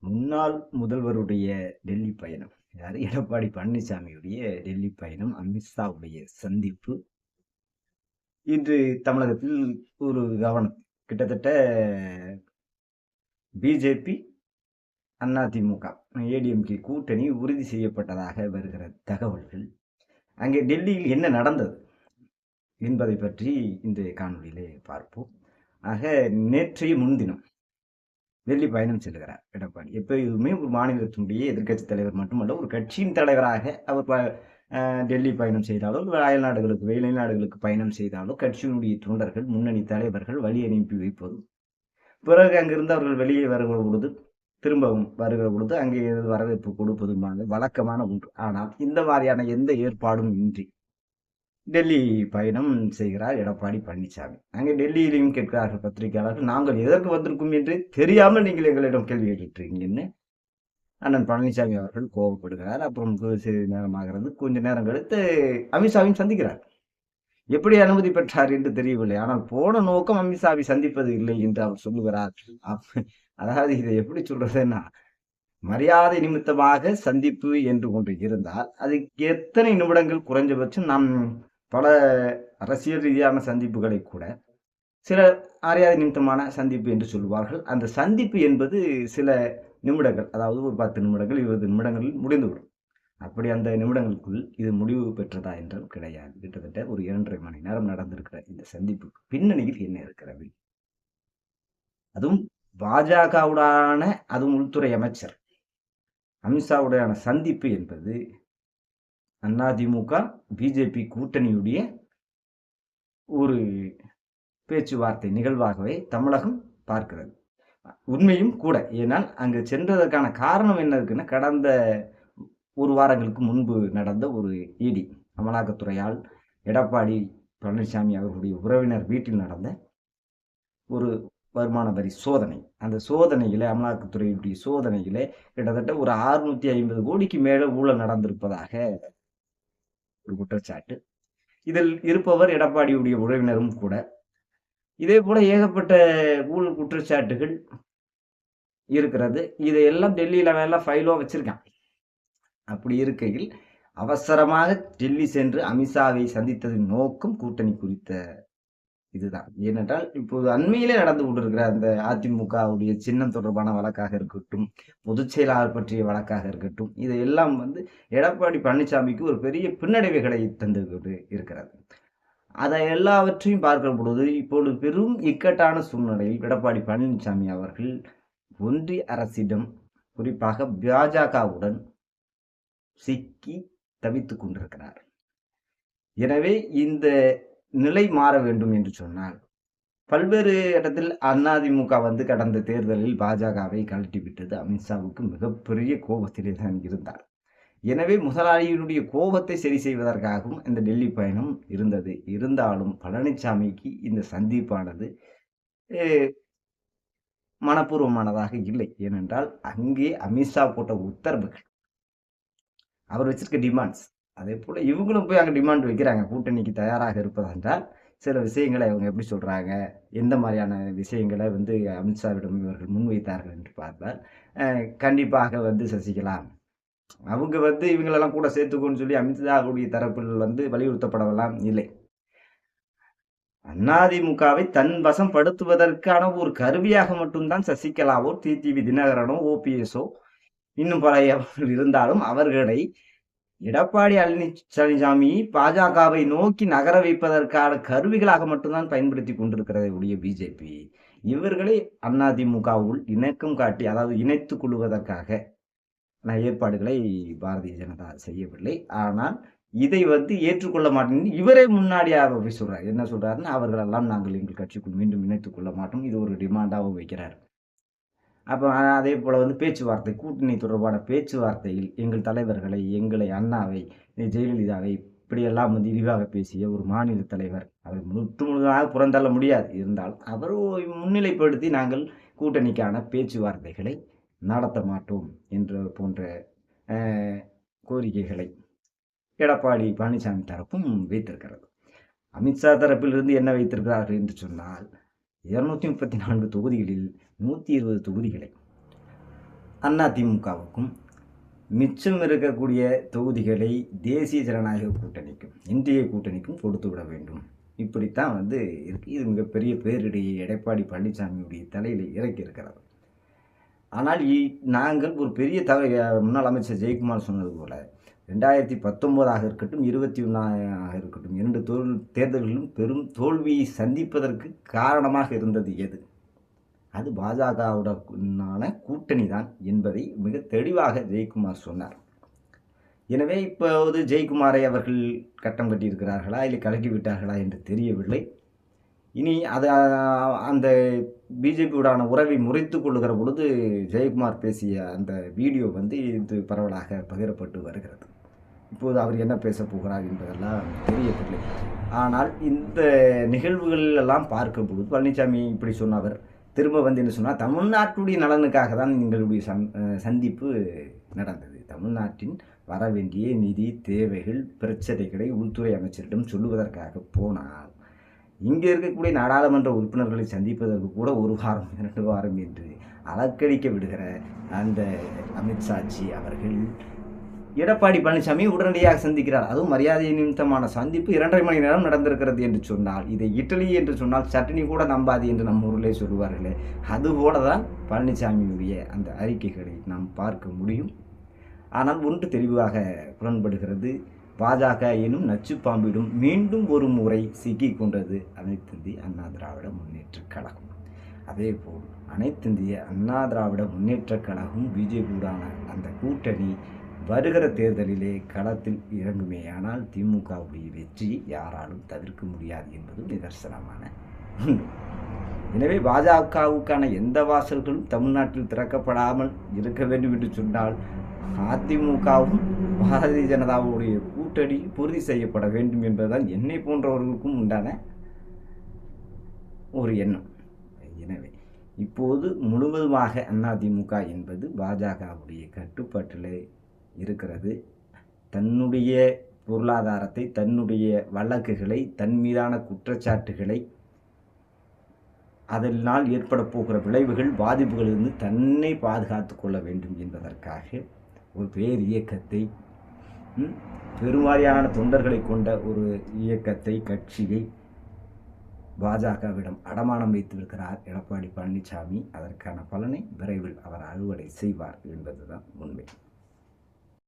முன்னாள் முதல்வருடைய டெல்லி பயணம். யார்? எடப்பாடி பழனிசாமியுடைய டெல்லி பயணம் அமித்ஷாவுடைய சந்திப்பு. இன்று தமிழகத்தில் ஒரு கவனம். கிட்டத்தட்ட பிஜேபி அதிமுக ஏடிஎம்கே கூட்டணி உறுதி செய்யப்பட்டதாக வருகிற தகவல்கள். அங்கே டெல்லியில் என்ன நடந்தது என்பதை பற்றி இந்த காணொலியிலே பார்ப்போம். ஆக நேற்றைய முன்தினம் டெல்லி பயணம் செல்கிறார் எடப்பாடி. எப்பயுமே ஒரு மாநிலத்தினுடைய எதிர்க்கட்சி தலைவர் மட்டுமல்ல ஒரு கட்சியின் தலைவராக அவர் ப- டெல்லி பயணம் செய்தாலோ அயல் நாடுகளுக்கு வெளிநாடுகளுக்கு பயணம் செய்தாலோ கட்சியினுடைய தொண்டர்கள் முன்னணி தலைவர்கள் வழி அனுப்பி வைப்பதும் பிறகு அங்கிருந்து அவர்கள் வெளியே வருகிற பொழுது திரும்பவும் வருகிற பொழுது அங்கே வரவேற்பு கொடுப்பதுமான வழக்கமான ஒன்று. ஆனால் இந்த மாதிரியான எந்த ஏற்பாடும் இன்றி டெல்லி பயணம் செய்கிறார் எடப்பாடி பழனிசாமி அங்கே டெல்லியிலையும் கேட்கிறார்கள் பத்திரிகையாளர்கள் நாங்கள் எதற்கு வந்திருக்கும் என்று தெரியாமல் நீங்கள் எங்களிடம் கேள்வி கேட்டுருக்கீங்கன்னு அண்ணன் பழனிசாமி அவர்கள் கோபப்படுகிறார். அப்புறம் சிறிது நேரமாகிறது. கொஞ்ச நேரம் கழித்து அமித்ஷாவையும் சந்திக்கிறார். எப்படி அனுமதி பெற்றார் என்று தெரியவில்லை. ஆனால் போன நோக்கம் அமித்ஷாவை சந்திப்பது இல்லை என்று அவர் சொல்லுகிறார். அதாவது இதை எப்படி சொல்றதுன்னா மரியாதை நிமித்தமாக சந்திப்பு என்று ஒன்று இருந்தால் அது எத்தனை நிமிடங்கள் குறைஞ்சபட்சம் நாம் பல அரசியல் ரீதியான சந்திப்புகளை கூட சில அரியாத நிமித்தமான சந்திப்பு என்று சொல்லுவார்கள். அந்த சந்திப்பு என்பது சில நிமிடங்கள் அதாவது ஒரு பத்து நிமிடங்கள் இருபது நிமிடங்களில் முடிந்துவிடும். அப்படி அந்த நிமிடங்களுக்குள் இது முடிவு பெற்றதா என்றால் கிடையாது. கிட்டத்தட்ட ஒரு இரண்டரை மணி நேரம் நடந்திருக்கிற இந்த சந்திப்புக்கு பின்னணியில் என்ன இருக்கிறது? அதுவும் பாஜகவுடான அதுவும் உள்துறை அமைச்சர் அமித்ஷாவுடையான சந்திப்பு என்பது அதிமுக பிஜேபி கூட்டணியுடைய ஒரு பேச்சுவார்த்தை நிகழ்வாகவே தமிழகம் பார்க்கிறது. உண்மையும் கூட ஏனால் அங்கு சென்றதற்கான காரணம் என்ன இருக்குன்னா கடந்த ஒரு வாரங்களுக்கு முன்பு நடந்த ஒரு இடி அமலாக்கத்துறையால் எடப்பாடி பழனிசாமி அவர்களுடைய உறவினர் வீட்டில் நடந்த ஒரு வருமான வரி சோதனை. அந்த சோதனையில அமலாக்கத்துறையுடைய சோதனையில கிட்டத்தட்ட ஒரு அறுநூத்தி ஐம்பது கோடிக்கு மேலே ஊழல் நடந்திருப்பதாக ஒரு குற்றச்சாட்டு. இதில் இருப்பவர் எடப்பாடியுடைய உறவினரும் கூட. இதே போல ஏகப்பட்ட ஊழல் குற்றச்சாட்டுகள் இருக்கிறது. இதையெல்லாம் டெல்லியில் எல்லாம் ஃபைலோ வச்சிருக்கான். அப்படி இருக்கையில் அவசரமாக டெல்லி சென்று அமித்ஷாவை சந்தித்ததின் நோக்கம் கூட்டணி குறித்த இதுதான். ஏனென்றால் இப்போது அண்மையிலே நடந்து கொண்டிருக்கிற அந்த அதிமுகவுடைய சின்னம் தொடர்பான வழக்காக இருக்கட்டும் பொதுச் செயலாளர் பற்றிய வழக்காக இருக்கட்டும் இதையெல்லாம் வந்து எடப்பாடி பழனிசாமிக்கு ஒரு பெரிய பின்னடைவுகளை தந்து கொண்டு இருக்கிறது. அதை எல்லாவற்றையும் பார்க்கிற பொழுது இப்பொழுது பெரும் இக்கட்டான சூழ்நிலையில் எடப்பாடி பழனிசாமி அவர்கள் ஒன்றிய அரசிடம் குறிப்பாக பாஜகவுடன் சிக்கி தவித்துக் கொண்டிருக்கிறார். எனவே இந்த நிலை மாற வேண்டும் என்று சொன்னால் பல்வேறு இடத்தில் அதிமுக வந்து கடந்த தேர்தலில் பாஜகவை கழட்டி விட்டது அமித்ஷாவுக்கு மிகப்பெரிய கோபத்திலே தான் இருந்தார். எனவே முதலாளியினுடைய கோபத்தை சரி செய்வதற்காகவும் இந்த டெல்லி பயணம் இருந்தது. இருந்தாலும் பழனிசாமிக்கு இந்த சந்திப்பானது மனப்பூர்வமானதாக இல்லை. ஏனென்றால் அங்கே அமித்ஷா போட்ட உத்தரவுகள் அவர் வச்சிருக்க டிமாண்ட்ஸ் அதே போல் இவங்களும் போய் அங்கே டிமாண்ட் வைக்கிறாங்க. கூட்டணிக்கு தயாராக இருப்பதென்றால் சில விஷயங்களை அவங்க எப்படி சொல்றாங்க? எந்த மாதிரியான விஷயங்களை வந்து அமித்ஷாவிடம் இவர்கள் முன்வைத்தார்கள் என்று பார்த்தால் கண்டிப்பாக வந்து சசிகலா அவங்க வந்து இவங்களெல்லாம் கூட சேர்த்துக்கோன்னு சொல்லி அமித்ஷாவுடைய தரப்பில் வந்து வலியுறுத்தப்படலாம் இல்லை. அதிமுகவை தன் வசம் படுத்துவதற்கான ஒரு கருவியாக மட்டும்தான் சசிகலாவோ டிடிவி தினகரனோ ஓபிஎஸோ இன்னும் பல அவர்கள் இருந்தாலும் அவர்களை எடப்பாடி பழனிசாமி பாஜகவை நோக்கி நகர வைப்பதற்கான கருவிகளாக மட்டும்தான் பயன்படுத்தி கொண்டிருக்கிறதை உடைய பிஜேபி இவர்களை அதிமுகவுள் இணக்கம் காட்டி அதாவது இணைத்து கொள்வதற்காக நான் ஏற்பாடுகளை பாரதிய ஜனதா செய்யவில்லை. ஆனால் இதை வந்து ஏற்றுக்கொள்ள மாட்டேன். இவரே முன்னாடியாக போய் சொல்றாரு. என்ன சொல்றாருன்னா அவர்களெல்லாம் நாங்கள் எங்கள் கட்சிக்குள் மீண்டும் இணைத்துக் கொள்ள மாட்டோம். இது ஒரு டிமாண்டாகவும் வைக்கிறார். அப்போ அதே போல் வந்து பேச்சுவார்த்தை கூட்டணி தொடர்பான பேச்சுவார்த்தையில் எங்கள் தலைவர்களை எங்களை அண்ணாவை ஜெயலலிதாவை இப்படியெல்லாம் வந்து விரிவாக பேசிய ஒரு மாநில தலைவர் அவர் முற்று முழுதாக புறந்தள்ள முடியாது. இருந்தாலும் அவர் முன்னிலைப்படுத்தி நாங்கள் கூட்டணிக்கான பேச்சுவார்த்தைகளை நடத்த மாட்டோம் என்ற போன்ற கோரிக்கைகளை எடப்பாடி பழனிசாமி தரப்பும் வைத்திருக்கிறது. அமித்ஷா தரப்பிலிருந்து என்ன வைத்திருக்கிறார்கள் என்று சொன்னால் இருநூத்தி முப்பத்தி நான்கு தொகுதிகளில் நூற்றி இருபது தொகுதிகளை அதிமுகவுக்கும் மிச்சம் இருக்கக்கூடிய தொகுதிகளை தேசிய ஜனநாயக கூட்டணிக்கும் இந்திய கூட்டணிக்கும் கொடுத்து விட வேண்டும். இப்படித்தான் வந்து இருக்கு. இது மிகப்பெரிய பேரிடையை எடப்பாடி பழனிசாமியுடைய தலையில் இறக்கி இருக்கிறது ஆனால் இ- நாங்கள் ஒரு பெரிய தவறு முன்னாள் அமைச்சர் ஜெயக்குமார் சொன்னது போல ரெண்டாயிரத்தி பத்தொம்போதாக இருக்கட்டும் இருபத்தி ஒன்றாக இருக்கட்டும் இரண்டு தோல் தேர்தல்களிலும் பெரும் தோல்வியை சந்திப்பதற்கு காரணமாக இருந்தது எது? அது பாஜகவுடனான கூட்டணி தான் என்பதை மிக தெளிவாக ஜெயக்குமார் சொன்னார். எனவே இப்போது ஜெயக்குமாரை அவர்கள் கட்டம் கட்டியிருக்கிறார்களா இல்லை கலட்டி விட்டார்களா என்று தெரியவில்லை. இனி அது அந்த பிஜேபியுடான உறவை முறைத்து கொள்ளுகிற பொழுது ஜெயக்குமார் பேசிய அந்த வீடியோ வந்து இது பரவலாக பகிரப்பட்டு வருகிறது. இப்போது அவர் என்ன பேச போகிறார் என்பதெல்லாம் தெரியவில்லை. ஆனால் இந்த நிகழ்வுகளெல்லாம் பார்க்கும் பார்க்கும்போது பழனிசாமி இப்படி சொன்னவர் திரும்ப வந்து என்ன சொன்னால் தமிழ்நாட்டுடைய நலனுக்காக தான் எங்களுடைய சந் சந்திப்பு நடந்தது. தமிழ்நாட்டின் வர வேண்டிய நிதி தேவைகள் பிரச்சனைகளை உள்துறை அமைச்சரிடம் சொல்லுவதற்காக போனால் இங்கே இருக்கக்கூடிய நாடாளுமன்ற உறுப்பினர்களை சந்திப்பதற்கு கூட ஒரு வாரம் இரண்டு வாரம் என்று அலக்கழிக்க விடுகிற அந்த அமித்ஷாஜி அவர்கள் எடப்பாடி பழனிசாமி உடனடியாக சந்திக்கிறார். அதுவும் மரியாதை நிமித்தமான சந்திப்பு இரண்டரை மணி நேரம் நடந்திருக்கிறது என்று சொன்னால் இதை இட்டலி என்று சொன்னால் சட்னி கூட நம்பாது என்று நம்ம ஊரிலே சொல்லுவார்களே. அதுபோல தான் பழனிசாமியுடைய அந்த அறிக்கைகளை நாம் பார்க்க முடியும். ஆனால் ஒன்று தெளிவாக புலன்படுகிறது. பாஜக எனும் நச்சுப்பாம்பிடும் மீண்டும் ஒரு முறை சிக்கிக் கொண்டது அனைத்திந்திய அண்ணா திராவிட முன்னேற்றக் கழகம். அதேபோல் அனைத்திந்திய அண்ணா திராவிட முன்னேற்றக் கழகம் பிஜேபியுடான அந்த கூட்டணி வருகிற தேர்தலிலே களத்தில் இறங்குமேயானால் திமுகவுடைய வெற்றியை யாராலும் தவிர்க்க முடியாது என்பது நிதர்சனமான உண்மை எனவே பாஜகவுக்கான எந்த வாசல்களும் தமிழ்நாட்டில் திறக்கப்படாமல் இருக்க வேண்டும் என்று சொன்னால் அதிமுகவும் பாரதிய ஜனதாவுடைய கூட்டணி பூர்த்தி செய்யப்பட வேண்டும் என்பதுதான் என்னை போன்றவர்களுக்கும் உண்டான ஒரு எண்ணம். எனவே இப்போது முழுவதுமாக அதிமுக என்பது பாஜகவுடைய கட்டுப்பாட்டில் இருக்கிறது. தன்னுடைய பொருளாதாரத்தை தன்னுடைய வழக்குகளை தன் மீதான குற்றச்சாட்டுகளை அதனால் ஏற்பட போகிற விளைவுகள் பாதிப்புகளிலிருந்து தன்னை பாதுகாத்து கொள்ள வேண்டும் என்பதற்காக ஒரு பேர் இயக்கத்தை ம், தொண்டர்களை கொண்ட ஒரு இயக்கத்தை கட்சியை பாஜகவிடம் அடமானம் வைத்திருக்கிறார் எடப்பாடி பழனிசாமி அதற்கான பலனை விரைவில் அவர் அறுவடை செய்வார் என்பதுதான் உண்மை.